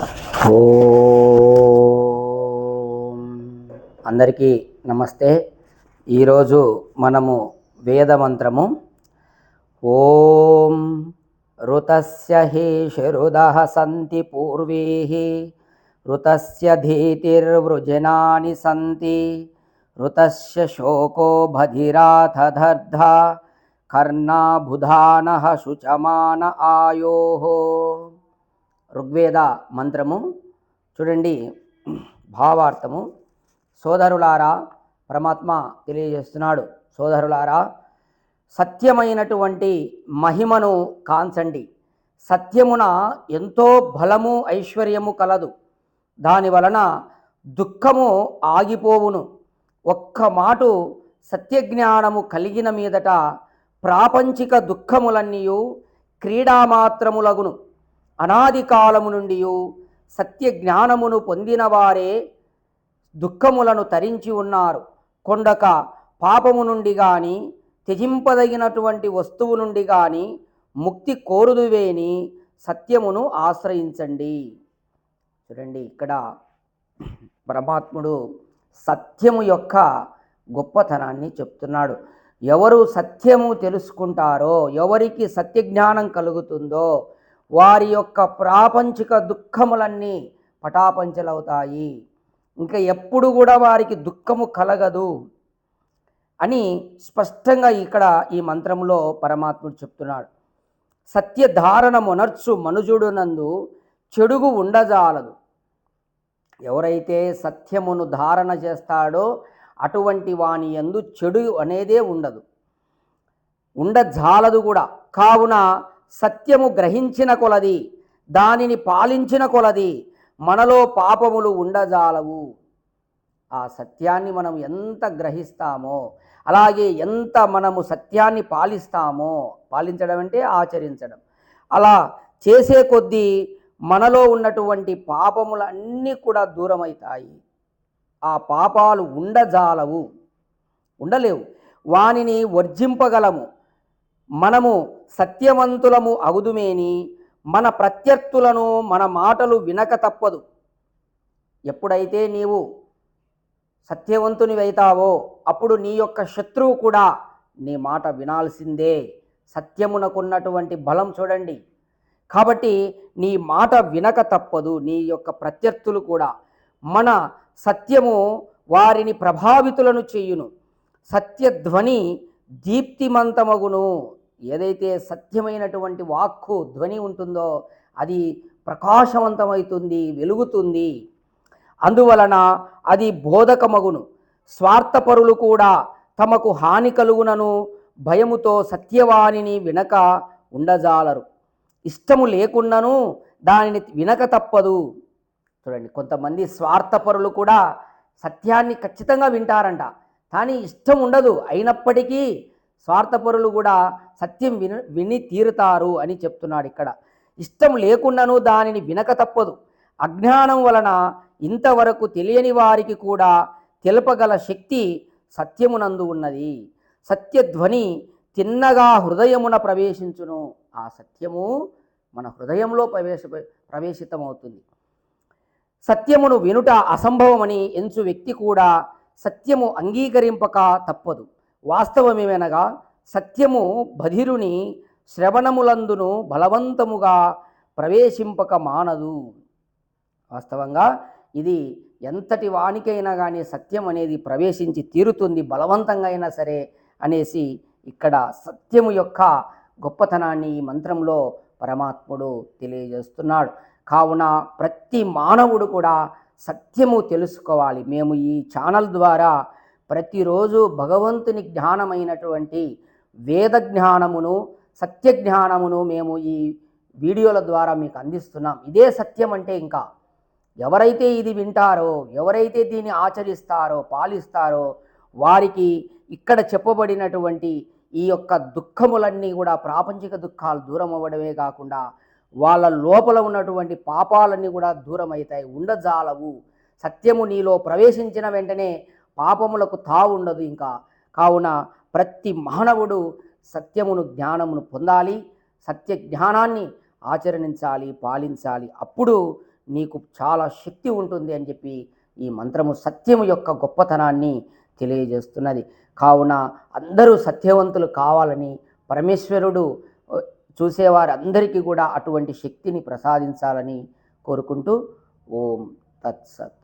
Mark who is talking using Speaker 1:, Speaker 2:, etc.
Speaker 1: ఓం. అందరికీ నమస్తే. ఈరోజు మనము వేద మంత్రము. ఓం. ఋతస్య హి శరుదః సంతి పూర్వీ ఋతస్య ధీతిర్వృజనాని సంతి. ఋతస్య శోకో భధిరాథ దర్ధ కర్ణా శుచమాన ఆయోః. ఋగ్వేద మంత్రము చూడండి భావార్థము. సోదరులారా పరమాత్మ తెలియజేస్తున్నాడు. సోదరులారా సత్యమైనటువంటి మహిమను కాంచండి. సత్యమున ఎంతో బలము ఐశ్వర్యము కలదు. దాని వలన దుఃఖము ఆగిపోవును. ఒక్క మాటు సత్యజ్ఞానము కలిగిన మీదట ప్రాపంచిక దుఃఖములన్నీయు క్రీడామాత్రములగును. అనాది కాలము నుండి సత్య జ్ఞానమును పొందినవారే దుఃఖములను తరించి ఉన్నారు. కొండక పాపము నుండి కానీ త్యజింపదగినటువంటి వస్తువు నుండి కానీ ముక్తి కోరుదువేని సత్యమును ఆశ్రయించండి. చూడండి ఇక్కడ పరమాత్ముడు సత్యము యొక్క గొప్పతనాన్ని చెప్తున్నాడు. ఎవరు సత్యము తెలుసుకుంటారో ఎవరికి సత్యజ్ఞానం కలుగుతుందో వారి యొక్క ప్రాపంచిక దుఃఖములన్నీ పటాపంచలవుతాయి. ఇంకా ఎప్పుడు కూడా వారికి దుఃఖము కలగదు అని స్పష్టంగా ఇక్కడ ఈ మంత్రంలో పరమాత్ముడు చెప్తున్నాడు. సత్యధారణ మునర్చు మనుజుడునందు చెడుగు ఉండజాలదు. ఎవరైతే సత్యమును ధారణ చేస్తాడో అటువంటి వాని ఎందు చెడు అనేదే ఉండదు. ఉండజాలదు కూడా. కావున సత్యము గ్రహించిన కొలది దానిని పాలించిన కొలది మనలో పాపములు ఉండజాలవు. ఆ సత్యాన్ని మనం ఎంత గ్రహిస్తామో అలాగే ఎంత మనము సత్యాన్ని పాలిస్తామో పాలించడం అంటే ఆచరించడం. అలా చేసే కొద్దీ మనలో ఉన్నటువంటి పాపములన్నీ కూడా దూరమవుతాయి. ఆ పాపాలు ఉండజాలవు. ఉండలేవు. వానిని వర్జింపగలము. మనము సత్యవంతులము అగుదుమేని మన ప్రత్యర్థులను మన మాటలు వినక తప్పదు. ఎప్పుడైతే నీవు సత్యవంతునివైతావో అప్పుడు నీ యొక్క శత్రువు కూడా నీ మాట వినాల్సిందే. సత్యమునకున్నటువంటి బలం చూడండి. కాబట్టి నీ మాట వినక తప్పదు నీ యొక్క ప్రత్యర్థులు కూడా. మన సత్యము వారిని ప్రభావితులను చేయును. సత్యధ్వని దీప్తిమంతమగును. ఏదైతే సత్యమైనటువంటి వాక్కు ధ్వని ఉంటుందో అది ప్రకాశవంతమవుతుంది వెలుగుతుంది. అందువలన అది బోధకమగును. స్వార్థపరులు కూడా తమకు హాని కలుగునను భయముతో సత్యవాణిని వినక ఉండజాలరు. ఇష్టము లేకున్నను దానిని వినక తప్పదు. చూడండి కొంతమంది స్వార్థపరులు కూడా సత్యాన్ని ఖచ్చితంగా వింటారంట. కానీ ఇష్టం ఉండదు. అయినప్పటికీ స్వార్థపరులు కూడా సత్యం విని విని తీరుతారు అని చెప్తున్నాడు ఇక్కడ. ఇష్టం లేకుండాను దానిని వినక తప్పదు. అజ్ఞానం వలన ఇంతవరకు తెలియని వారికి కూడా తెలుపగల శక్తి సత్యమునందు ఉన్నది. సత్యధ్వని తిన్నగా హృదయమున ప్రవేశించును. ఆ సత్యము మన హృదయంలో ప్రవేశ ప్రవేశితమవుతుంది. సత్యమును వినుట అసంభవమని ఎంచు వ్యక్తి కూడా సత్యము అంగీకరింపక తప్పదు. వాస్తవమేమనగా సత్యము బధిరుని శ్రవణములందును బలవంతముగా ప్రవేశింపక మానదు. వాస్తవంగా ఇది ఎంతటి వానికైనా కానీ సత్యం అనేది ప్రవేశించి తీరుతుంది బలవంతంగా అయినా సరే అనేసి ఇక్కడ సత్యము యొక్క గొప్పతనాన్ని ఈ మంత్రంలో పరమాత్ముడు తెలియజేస్తున్నాడు. కావున ప్రతి మానవుడు కూడా సత్యము తెలుసుకోవాలి. మేము ఈ ఛానల్ ద్వారా ప్రతిరోజు భగవంతుని జ్ఞానమైనటువంటి వేద జ్ఞానమును సత్య జ్ఞానమును మేము ఈ వీడియోల ద్వారా మీకు అందిస్తున్నాం. ఇదే సత్యం అంటే ఇంకా ఎవరైతే ఇది వింటారో ఎవరైతే దీన్ని ఆచరిస్తారో పాలిస్తారో వారికి ఇక్కడ చెప్పబడినటువంటి ఈ యొక్క దుఃఖములన్నీ కూడా ప్రాపంచిక దుఃఖాలు దూరం అవ్వడమే కాకుండా వాళ్ళ లోపల ఉన్నటువంటి పాపాలన్నీ కూడా దూరం అవుతాయి ఉండజాలవు. సత్యము నీలో ప్రవేశించిన వెంటనే పాపములకు తావుండదు ఇంకా. కావున ప్రతి మానవుడు సత్యమును జ్ఞానమును పొందాలి సత్య జ్ఞానాన్ని ఆచరణించాలి పాలించాలి. అప్పుడు నీకు చాలా శక్తి ఉంటుంది అని చెప్పి ఈ మంత్రము సత్యము యొక్క గొప్పతనాన్ని తెలియజేస్తున్నది. కావున అందరూ సత్యవంతులు కావాలని పరమేశ్వరుడు చూసేవారందరికీ కూడా అటువంటి శక్తిని ప్రసాదించాలని కోరుకుంటూ ఓం తత్సత్.